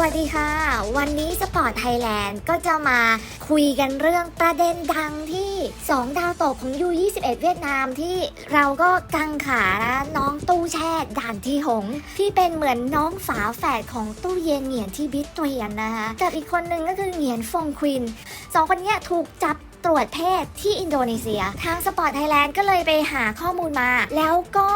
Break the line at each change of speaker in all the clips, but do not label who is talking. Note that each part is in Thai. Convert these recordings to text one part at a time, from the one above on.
วัสดีค่ะ วันนี้สปอร์ตไทยแลนด์ก็จะมาคุยกันเรื่องประเด็นดังที่ 2 ดาวตกของ U21 เวียดนามที่เราก็กังขานะน้องตู้แช่ด่านที่หง ที่เป็นเหมือนน้องฝาแฝดของตู้เย็นเหงียนที่บิตเตียนนะคะกับอีกคนนึงก็คือเหงียนฟงควินสองคนนี้ถูกจับตรวจเพศที่อินโดนีเซีย ทางสปอร์ตไทยแลนด์ก็เลยไปหาข้อมูลมา แล้วก็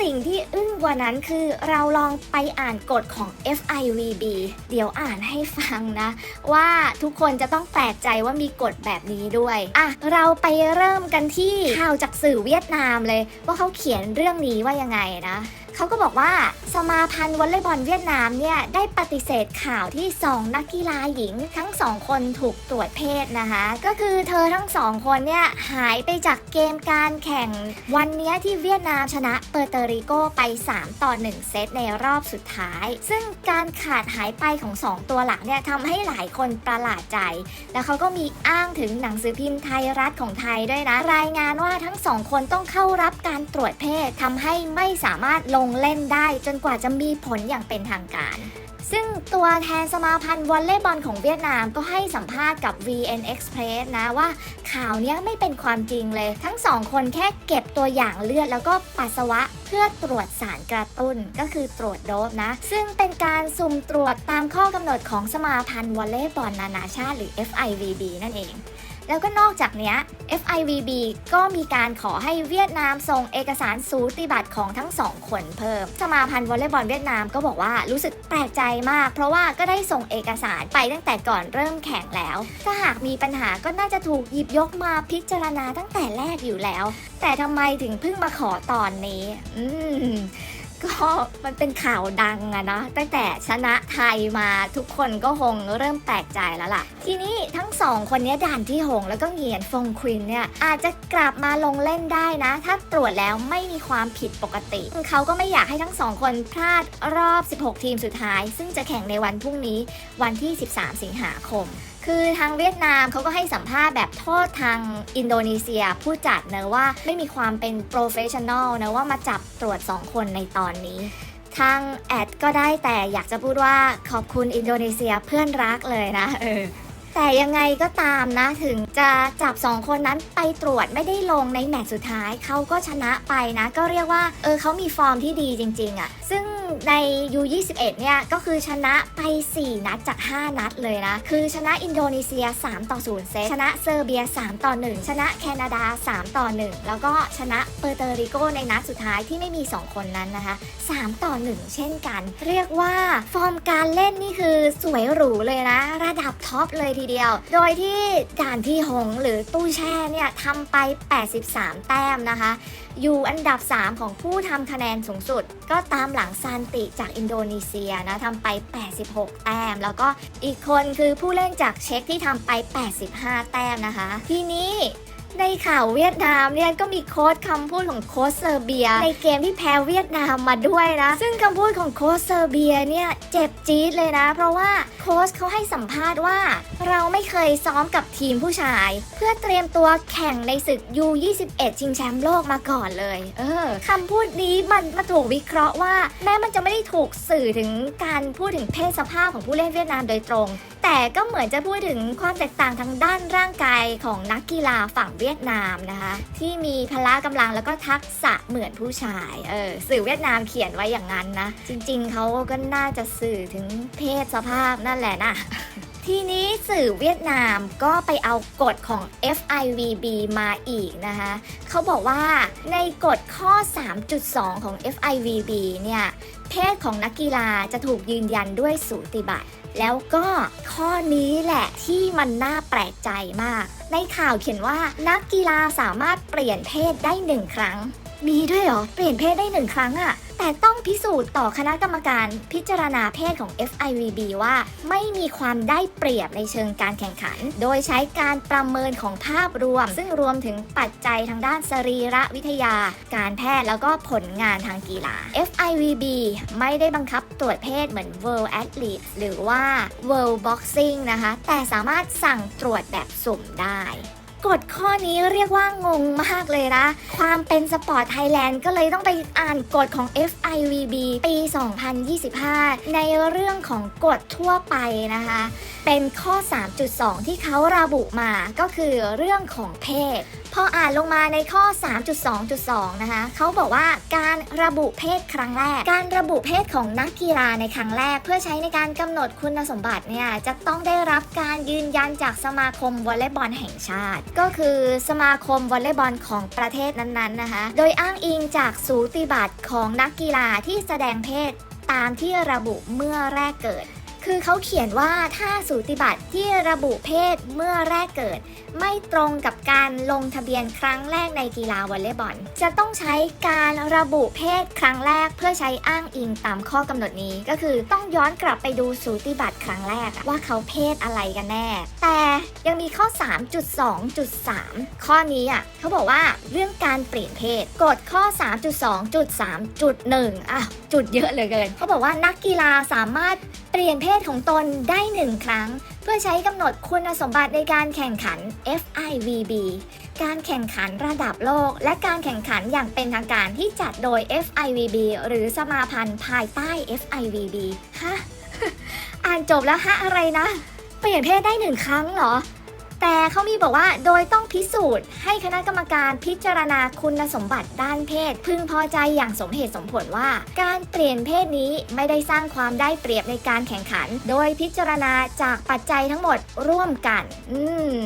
สิ่งที่อึ้งกว่านั้นคือเราลองไปอ่านกฎของ FIVB เดี๋ยวอ่านให้ฟังนะ ว่าทุกคนจะต้องแปลกใจว่ามีกฎแบบนี้ด้วยอะเราไปเริ่มกันที่ข่าวจากสื่อเวียดนามเลย ว่าเขาเขียนเรื่องนี้ว่ายังไงนะเขาก็บอกว่าสมาพันธ์วอลเลย์บอลเวียดนามเนี่ยได้ปฏิเสธข่าวที่ 2 นักกีฬาหญิง ทั้ง 2 คนถูกตรวจเพศนะคะ ก็คือเธอทั้งสองคนเนี่ยหายไปจากเกมการแข่งวันนี้ที่เวียดนามชนะเปอร์เตริโกไป 3 ต่อ 1 เซตในรอบสุดท้าย ซึ่งการขาดหายไปของ 2 ตัวหลักเนี่ยทำให้หลายคนประหลาดใจ แล้วเขาก็มีอ้างถึงหนังสือพิมพ์ไทยรัฐของไทยด้วยนะ รายงานว่าทั้งสองคนต้องเข้ารับการตรวจเพศทำให้ไม่สามารถลงเล่นได้ จนกว่าจะมีผลอย่างเป็นทางการ ซึ่งตัวแทนสมาพันธ์วอลเลย์บอลของเวียดนามก็ให้สัมภาษณ์กับ VN Express นะว่าข่าวนี้ไม่เป็นความจริงเลย ทั้งสองคนแค่เก็บตัวอย่างเลือดแล้วก็ปัสสาวะเพื่อตรวจสารกระตุ้นก็คือตรวจโดบนะ ซึ่งเป็นการสุ่มตรวจตามข้อกำหนดของสมาพันธ์วอลเลย์บอลนานาชาติหรือ FIVB นั่นเอง แล้วก็นอกจากนี้ FIVB ก็มีการขอให้เวียดนามส่งเอกสารสูติบัตรของทั้งสองคนเพิ่ม สมาพันธ์วอลเลย์บอลเวียดนามก็บอกว่ารู้สึกแปลกใจมาก เพราะว่าก็ได้ส่งเอกสารไปตั้งแต่ก่อนเริ่มแข่งแล้ว ถ้าหากมีปัญหาก็น่าจะถูกหยิบยกมาพิจารณาตั้งแต่แรกอยู่แล้ว แต่ทำไมถึงเพิ่งมาขอตอนนี้ อืม ก็มันเป็นข่าวดังอะนะตั้งแต่ชนะไทยมาทุกคนก็คงเริ่มแปลกใจแล้วล่ะ ทีนี้ทั้งสองคนนี้ด่านที่หงแล้วก็เหงียนฟงควินเนี่ยอาจจะกลับมาลงเล่นได้นะ ถ้าตรวจแล้วไม่มีความผิดปกติ เขาก็ไม่อยากให้ทั้งสองคนพลาดรอบ 16 ทีมสุดท้าย ซึ่งจะแข่งในวันพรุ่งนี้วันที่ 13 สิงหาคม คือทางเวียดนามเขาก็ให้สัมภาษณ์แบบโทษทางอินโดนีเซียผู้จัดเนะว่าไม่มีความเป็นโปรเฟชชั่นอลนะว่ามาจับตรวจ 2 คนในตอนนี้ทางแอดก็ได้แต่อยากจะพูดว่าขอบคุณอินโดนีเซียเพื่อนรักเลยนะเออแต่ยังไงก็ตามนะถึงจะจับ 2 คนนั้นไปตรวจไม่ได้ลงในแมตช์สุดท้ายเขาก็ชนะไปนะ ก็เรียกว่าเออเขามีฟอร์มที่ดีจริง ๆอะ่ะ ซึ่ง ใน U21 เนี่ยก็คือชนะไป 4 นัดจาก 5 นัดเลยนะ คือชนะอินโดนีเซีย 3 ต่อ 0 เซต ชนะเซอร์เบีย 3 ต่อ 1 ชนะแคนาดา 3 ต่อ 1 แล้วก็ชนะเปอร์เตริโกในนัดสุดท้ายที่ไม่มี 2 คนนั้นนะคะ 3 ต่อ 1 เช่นกัน เรียกว่าฟอร์มการเล่นนี่คือสวยหรูเลยนะ ระดับท็อปเลยทีเดียว โดยที่ด่านที่หงหรือตู้แช่เนี่ยทำไป 83 แต้มนะคะ อยู่อันดับ 3 ของผู้ทำคะแนนสูงสุด ก็ตามหลังซานติจากอินโดนีเซียนะทำไป 86 แต้ม แล้วก็อีกคนคือผู้เล่นจากเช็กที่ทำไป 85 แต้มนะคะ ทีนี้ ในข่าวเวียดนามเนี่ยก็มีโค้ดคำพูดของโค้ชเซอร์เบีย ในเกมที่แพ้เวียดนามมาด้วยนะ ซึ่งคำพูดของโค้ชเซอร์เบียเนี่ยเจ็บจี๊ดเลยนะ เพราะว่าโค้ชเขาให้สัมภาษณ์ว่า เราไม่เคยซ้อมกับทีมผู้ชาย เพื่อเตรียมตัวแข่งในศึก U21 ชิงแชมป์โลกมาก่อนเลย เออคำพูดนี้มันมาถูกวิเคราะห์ว่า แม้มันจะไม่ได้ถูกสื่อถึงการพูดถึงเพศสภาพของผู้เล่นเวียดนามโดยตรง แต่ก็เหมือนจะพูดถึงความแตกต่างทางด้านร่างกายของนักกีฬาฝั่งเวียดนามนะคะ ที่มีพละกำลังแล้วก็ทักษะเหมือนผู้ชายเออสื่อเวียดนามเขียนไว้อย่างนั้นนะ จริงๆเขาก็น่าจะสื่อถึงเพศสภาพนั่นแหละนะ ทีนี้สื่อเวียดนามก็ไปเอากฎของ FIVB มาอีกนะคะเขาบอกว่าในกฎข้อ 3.2 ของ FIVB เนี่ย เพศของนักกีฬาจะถูกยืนยันด้วยสูติบัตรแล้วก็ข้อนี้แหละที่มันน่าแปลกใจมาก ในข่าวเขียนว่านักกีฬาสามารถเปลี่ยนเพศได้หนึ่งครั้ง มีด้วยเหรอ เปลี่ยนเพศได้หนึ่งครั้งอะแต่ต้องพิสูจน์ต่อคณะกรรมการพิจารณาเพศของ FIVB ว่าไม่มีความได้เปรียบในเชิงการแข่งขัน โดยใช้การประเมินของภาพรวม ซึ่งรวมถึงปัจจัยทางด้านสรีระวิทยา การแพทย์แล้วก็ผลงานทางกีฬา FIVB ไม่ได้บังคับตรวจเพศเหมือน World Athlete หรือว่า World Boxing นะคะ แต่สามารถสั่งตรวจแบบสุ่มได้ กฎข้อนี้เรียกว่างงมากเลยนะ ความเป็นสปอร์ตไทยแลนด์ก็เลยต้องไปอ่านกฎของ FIVB ปี 2025 ในเรื่องของกฎทั่วไปนะคะ เป็นข้อ 3.2 ที่เขาระบุมาก็คือเรื่องของเพศ พออ่านลงมาในข้อ 3.2.2 นะคะเขาบอกว่าการระบุเพศครั้งแรก การระบุเพศของนักกีฬาในครั้งแรก เพื่อใช้ในการกำหนดคุณสมบัติเนี่ยจะต้องได้รับการยืนยันจากสมาคมวอลเลย์บอลแห่งชาติ ก็คือสมาคมวอลเลย์บอลของประเทศนั้นๆนะคะ โดยอ้างอิงจากสูติบัตรของนักกีฬาที่แสดงเพศตามที่ระบุเมื่อแรกเกิด คือเขาเขียนว่าถ้าสูติบัตรที่ระบุเพศเมื่อแรกเกิด ไม่ตรงกับการลงทะเบียนครั้งแรกในกีฬาวอลเลย์บอล จะต้องใช้การระบุเพศครั้งแรกเพื่อใช้อ้างอิงตามข้อกำหนดนี้ ก็คือต้องย้อนกลับไปดูสูติบัตรครั้งแรกว่าเขาเพศอะไรกันแน่ แต่ยังมีข้อ 3.2.3 ข้อนี้อะเขาบอกว่าเรื่องการเปลี่ยนเพศกฎข้อ 3.2.3.1อะจุดเยอะเหลือเกินเขาบอกว่านักกีฬาสามารถ เปลี่ยนเพศของตนได้หนึ่งครั้ง เพื่อใช้กำหนดคุณสมบัติในการแข่งขัน FIVB การแข่งขันระดับโลก และการแข่งขันอย่างเป็นทางการที่จัดโดย FIVB หรือสมาพันธ์ภายใต้ FIVB ฮะ อ่านจบแล้วฮะอะไรนะ เปลี่ยนเพศได้หนึ่งครั้งเหรอ แต่เขามีบอกว่าโดยต้องพิสูจน์ให้คณะกรรมการพิจารณาคุณสมบัติด้านเพศ พึงพอใจอย่างสมเหตุสมผลว่า การเปลี่ยนเพศนี้ไม่ได้สร้างความได้เปรียบในการแข่งขัน โดยพิจารณาจากปัจจัยทั้งหมดร่วมกัน อืม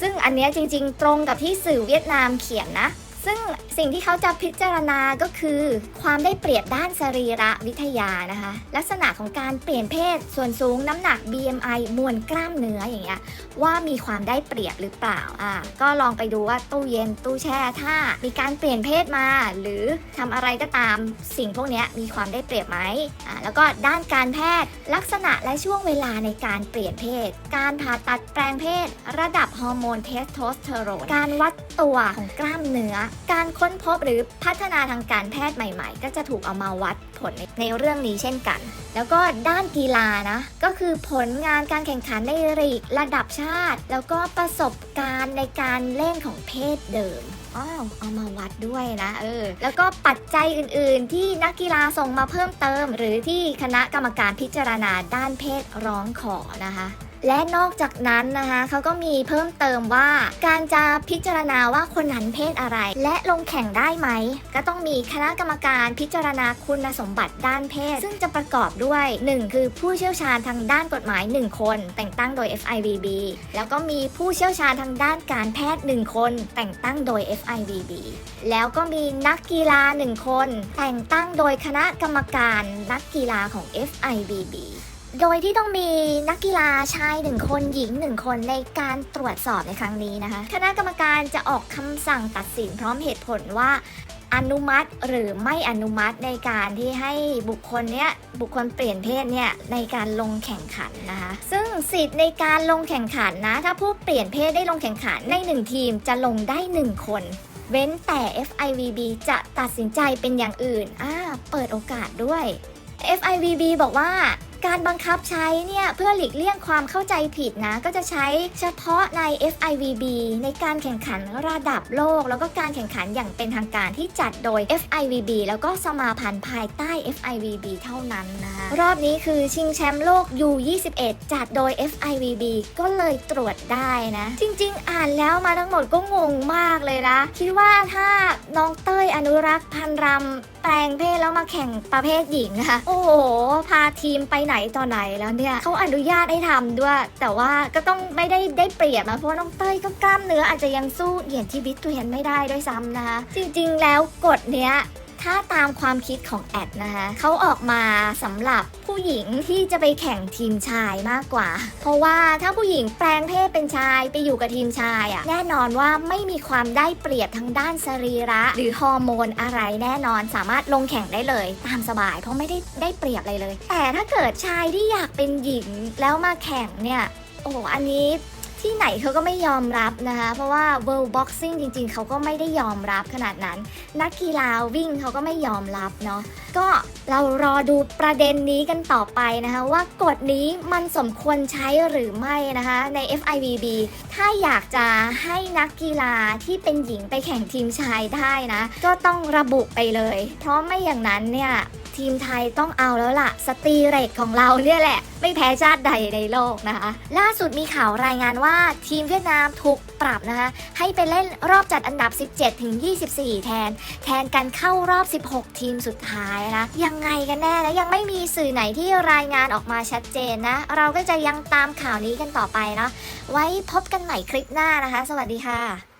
ซึ่งอันเนี้ยจริงๆ ตรงกับที่สื่อเวียดนามเขียนนะ ซึ่งสิ่งที่เขาจะพิจารณาก็คือ ความได้เปรียบด้านสรีระวิทยานะคะ ลักษณะของการเปลี่ยนเพศส่วนสูงน้ำหนัก BMI มวลกล้ามเนื้ออย่างเงี้ยว่ามีความได้เปรียบหรือเปล่าอ่าก็ลองไปดูว่าตู้เย็นตู้แช่ถ้ามีการเปลี่ยนเพศมา หรือทำอะไรก็ตามสิ่งพวกนี้มีความได้เปรียบไหมอ่าแล้วก็ด้านการแพทย์ลักษณะและช่วงเวลาในการเปลี่ยนเพศ การผ่าตัดแปลงเพศ ระดับฮอร์โมนเทสโทสเตอโรนการวัดตัวของกล้ามเนื้อการค้นพบหรือพัฒนาทางการแพทย์ใหม่ๆ ก็จะถูกเอามาวัดผลในในเรื่องนี้เช่นกัน แล้วก็ด้านกีฬานะก็คือผลงานการแข่งขันในลีกระดับชาติ แล้วก็ประสบการณ์ในการเล่นของเพศเดิมอ้าวเอามาวัดด้วยนะเออแล้วก็ปัจจัยอื่นๆ ที่นักกีฬาส่งมาเพิ่มเติม หรือที่คณะกรรมการพิจารณาด้านเพศร้องขอนะคะ และนอกจากนั้นนะคะเขาก็มีเพิ่มเติมว่าการจะพิจารณาว่าคนนั้นเพศอะไร และลงแข่งได้ไหม ก็ต้องมีคณะกรรมการพิจารณาคุณสมบัติด้านเพศ ซึ่งจะประกอบด้วย 1 คือผู้เชี่ยวชาญทางด้านกฎหมาย 1 คน แต่งตั้งโดย FIVB แล้วก็มีผู้เชี่ยวชาญทางด้านการแพทย์ 1 คน แต่งตั้งโดย FIVB แล้วก็มีนักกีฬา 1 คน แต่งตั้งโดยคณะกรรมการนักกีฬาของ FIVB โดยที่ต้องมีนักกีฬาชายหนึ่งคนหญิงหนึ่งคนในการตรวจสอบในครั้งนี้นะคะ คณะกรรมการจะออกคำสั่งตัดสินพร้อมเหตุผลว่าอนุมัติหรือไม่อนุมัติในการที่ให้บุคคลเนี้ยบุคคลเปลี่ยนเพศเนี่ยในการลงแข่งขันนะคะซึ่งสิทธิ์ในการลงแข่งขันนะ ถ้าผู้เปลี่ยนเพศได้ลงแข่งขันในหนึ่งทีมจะลงได้หนึ่งคน เว้นแต่ FIVB จะตัดสินใจเป็นอย่างอื่นอ่าเปิดโอกาสด้วย FIVB บอกว่า การบังคับใช้เนี่ยเพื่อหลีกเลี่ยงความเข้าใจผิดนะ ก็จะใช้เฉพาะใน FIVB ในการแข่งขันระดับโลก แล้วก็การแข่งขันอย่างเป็นทางการที่จัดโดย FIVB แล้วก็สมาพันธ์ภายใต้ FIVB เท่านั้นนะคะรอบนี้คือชิงแชมป์โลก U21 จัดโดย FIVB ก็เลยตรวจได้นะ จริงๆ อ่านแล้วมาทั้งหมดก็งงมากเลยนะ คิดว่าถ้าน้องเต้ยอนุรักษ์พันรำ แปลงเพศแล้วมาแข่งประเภทหญิงอะโอ้โห พาทีมไปไหนต่อไหนแล้วเนี่ยเขาอนุญาตให้ทำด้วย แต่ว่าก็ต้องไม่ได้ได้เปรียบนะเพราะน้องเต้ยก็กล้ามเนื้ออาจจะยังสู้เหยียนที่บิทตัวเห็นไม่ได้ด้วยซ้ำนะคะจริงๆ แล้วกฎเนี้ย ถ้าตามความคิดของแอดนะคะเขาออกมาสำหรับผู้หญิงที่จะไปแข่งทีมชายมากกว่า เพราะว่าถ้าผู้หญิงแปลงเพศเป็นชายไปอยู่กับทีมชายอะ่ะแน่นอนว่าไม่มีความได้เปรียบทางด้านสรีระ หรือฮอร์โมนอะไรแน่นอนสามารถลงแข่งได้เลยตามสบาย เพราะไม่ได้ได้เปรียบอะไรเลย แต่ถ้าเกิดชายที่อยากเป็นหญิงแล้วมาแข่งเนี่ยโอ้โหอันนี้ ที่ไหนเขาก็ไม่ยอมรับนะคะ เพราะว่า World Boxing จริงๆ เขาก็ไม่ได้ยอมรับขนาดนั้น นักกีฬาวิ่งเขาก็ไม่ยอมรับเนาะก็เรารอดูประเด็นนี้กันต่อไปนะคะ ว่ากฎนี้มันสมควรใช้หรือไม่นะคะใน FIVB ถ้าอยากจะให้นักกีฬาที่เป็นหญิงไปแข่งทีมชายได้นะ ก็ต้องระบุไปเลย เพราะไม่อย่างนั้นเนี่ย ทีมไทยต้องเอาแล้วล่ะ สตรีเรกของเราเนี่ยแหละ ไม่แพ้ชาติใดในโลกนะคะ ล่าสุดมีข่าวรายงานว่าทีมเวียดนามถูกปรับนะคะ ให้ไปเล่นรอบจัดอันดับ 17 ถึง 24 แทน แทนการเข้ารอบ 16 ทีมสุดท้ายนะ ยังไงกันแน่นะ ยังไม่มีสื่อไหนที่รายงานออกมาชัดเจนนะ เราก็จะยังตามข่าวนี้กันต่อไปเนาะไว้พบกันใหม่คลิปหน้านะคะ สวัสดีค่ะ